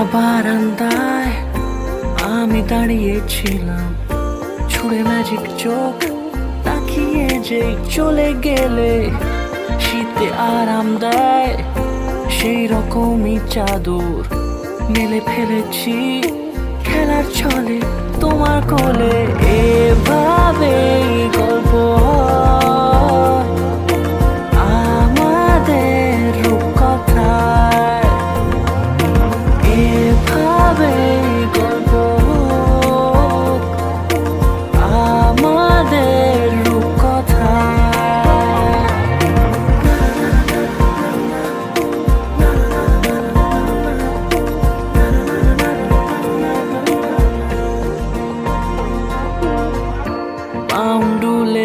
বারান্দায় আমি দাঁড়িয়েছিলাম। ছুড়ে ম্যাজিক চোখ তাকিয়ে যে চলে গেলে, শীতে আরাম দেয় সেই রকমই চাদর মেলে ফেলেছি খেলার ছলে, তোমার কোলে। এভাবে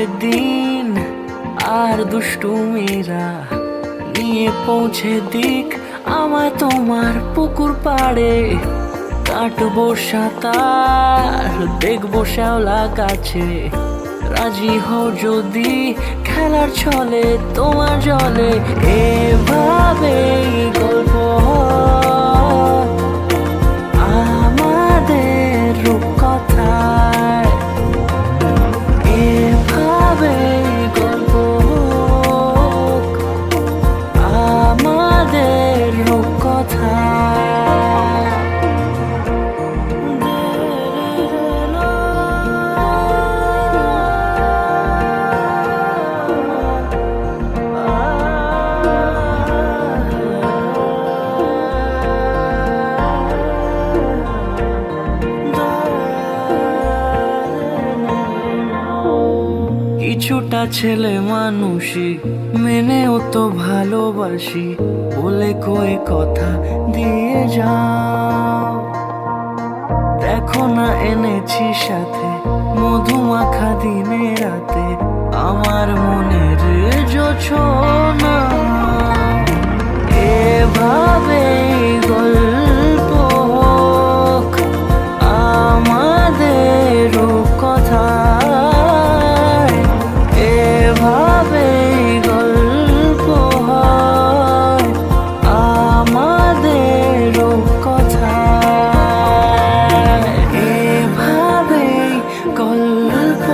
দিন আর দুষ্টুমিরা নিয়ে পৌঁছে দিক। আমায় তোমার পুকুর পাড়ে কাটবো সাঁতার, দেখব শ্যাওলা গাছে। রাজি হও যদি খেলার ছলে, তোমার জলে। এভাবেই গল্প কিছুটা ছেলে মানুষই, মেনেও তো ভালোবাসি, বলে কয়ে কথা দিয়ে যাও। দেখো না এনেছি সাথে মধুমাখা দিনে রাতে, আমার মনের জোছনা। গল্প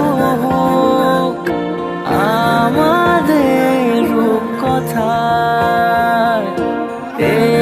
আমাদের কথা এই